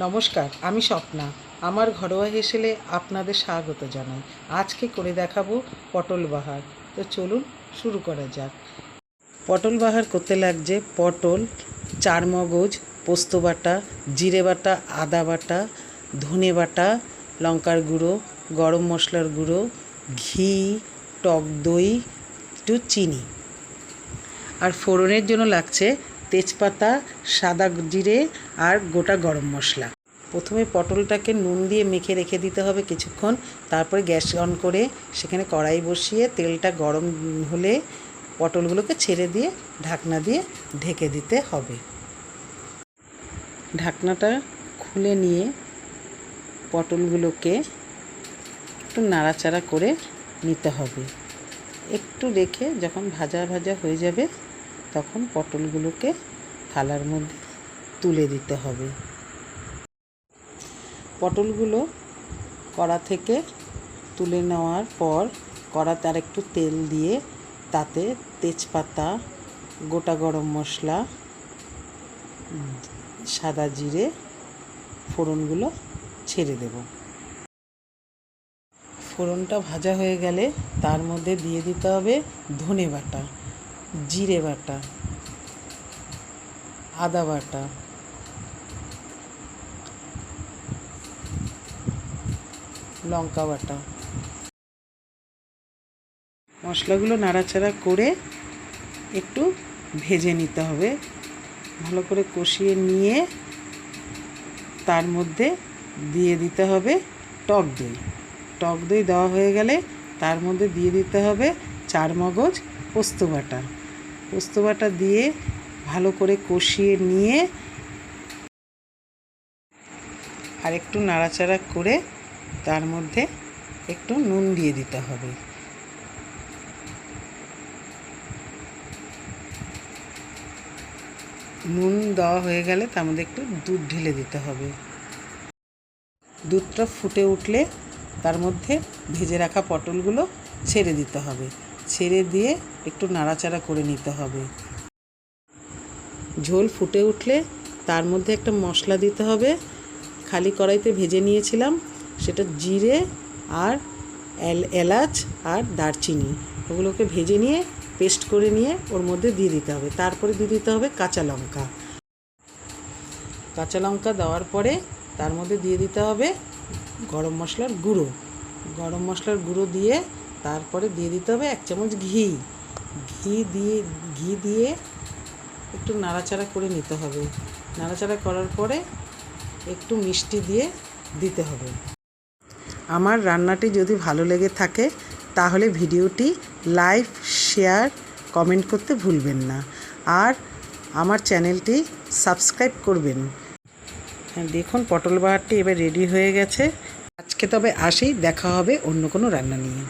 নমস্কার, আমি স্বপ্না। আমার ঘরোয়া হেসেলে আপনাদের স্বাগত জানাই। আজকে করে দেখাবো পটল বাহার। তো চলুন শুরু করা যাক। পটল বাহার করতে লাগছে পটল, চার মগজ, পোস্ত বাটা, জিরে বাটা, আদা বাটা, ধনে বাটা, লঙ্কার গুঁড়ো, গরম মশলার গুঁড়ো, ঘি, টক দই, একটু চিনি। আর ফোড়নের জন্য লাগছে তেজপাতা, সাদা জিরে আর গোটা গরম মশলা। প্রথমে পটলটাকে নুন দিয়ে মেখে রেখে দিতে হবে কিছুক্ষণ। তারপরে গ্যাস অন করে সেখানে কড়াই বসিয়ে তেলটা গরম হলে পটলগুলোকে ছেড়ে দিয়ে ঢাকনা দিয়ে ঢেকে দিতে হবে। ঢাকনাটা খুলে নিয়ে পটলগুলোকে একটু নাড়াচাড়া করে নিতে হবে। একটু রেখে যখন ভাজা ভাজা হয়ে যাবে তখন পটলগুলোকে থালার মধ্যে তুলে দিতে হবে। পটলগুলো কড়া থেকে তুলে নেওয়ার পর কড়াতে আর একটু তেল দিয়ে তাতে তেজপাতা, গোটা গরম মশলা, সাদা জিরে, ফোড়নগুলো ছেড়ে দেব। ফোড়নটা ভাজা হয়ে গেলে তার মধ্যে দিয়ে দিতে হবে ধনে বাটা। জিরে বাটা, আদা বাটা, লঙ্কা বাটা। মশলাগুলো নাড়াচাড়া করে একটু ভেজে নিতে হবে। ভালো করে কষিয়ে নিয়ে তার মধ্যে দিয়ে দিতে হবে টক দই। টক দই দেওয়া হয়ে গেলে তার মধ্যে দিয়ে দিতে হবে চার মগজ পোস্ত বাটা। পোস্ত বাটা দিয়ে ভালো করে কষিয়ে নিয়ে আর একটু নাড়াচাড়া করে তার মধ্যে একটু নুন দিয়ে দিতে হবে। নুন দেওয়া হয়ে গেলে তার মধ্যে একটু দুধ ঢেলে দিতে হবে। দুধটা ফুটে উঠলে তার মধ্যে ভেজে রাখা পটলগুলো ছেড়ে দিতে হবে। ছেড়ে দিয়ে একটু নাড়াচাড়া করে নিতে হবে। ঝোল ফুটে উঠলে তার মধ্যে একটা মশলা দিতে হবে। খালি কড়াইতে ভেজে নিয়েছিলাম, সেটা জিরে আর এলাচ আর দারচিনি। ওগুলোকে ভেজে নিয়ে, পেস্ট করে নিয়ে ওর মধ্যে দিয়ে দিতে হবে। তারপরে দিয়ে দিতে হবে কাঁচা লঙ্কা। কাঁচা লঙ্কা দেওয়ার পরে তার মধ্যে দিয়ে দিতে হবে গরম মশলার গুঁড়ো। গরম মশলার গুঁড়ো দিয়ে তারপরে দিয়ে দিতে হবে এক চামচ ঘি। ঘি দিয়ে ঘি দিয়ে একটু নাড়াচাড়া করে নিতে হবে। নাড়াচাড়া করার পরে একটু মিষ্টি দিয়ে দিতে হবে। আমার রান্নাটি যদি ভালো লেগে থাকে, তাহলে ভিডিওটি লাইক, শেয়ার, কমেন্ট করতে ভুলবেন না। আর আমার চ্যানেলটি সাবস্ক্রাইব করবেন। হ্যাঁ দেখুন, পটল বাহারটি এবার রেডি হয়ে গেছে। আজকে তবে আসি, দেখা হবে অন্য কোনো রান্না নিয়ে।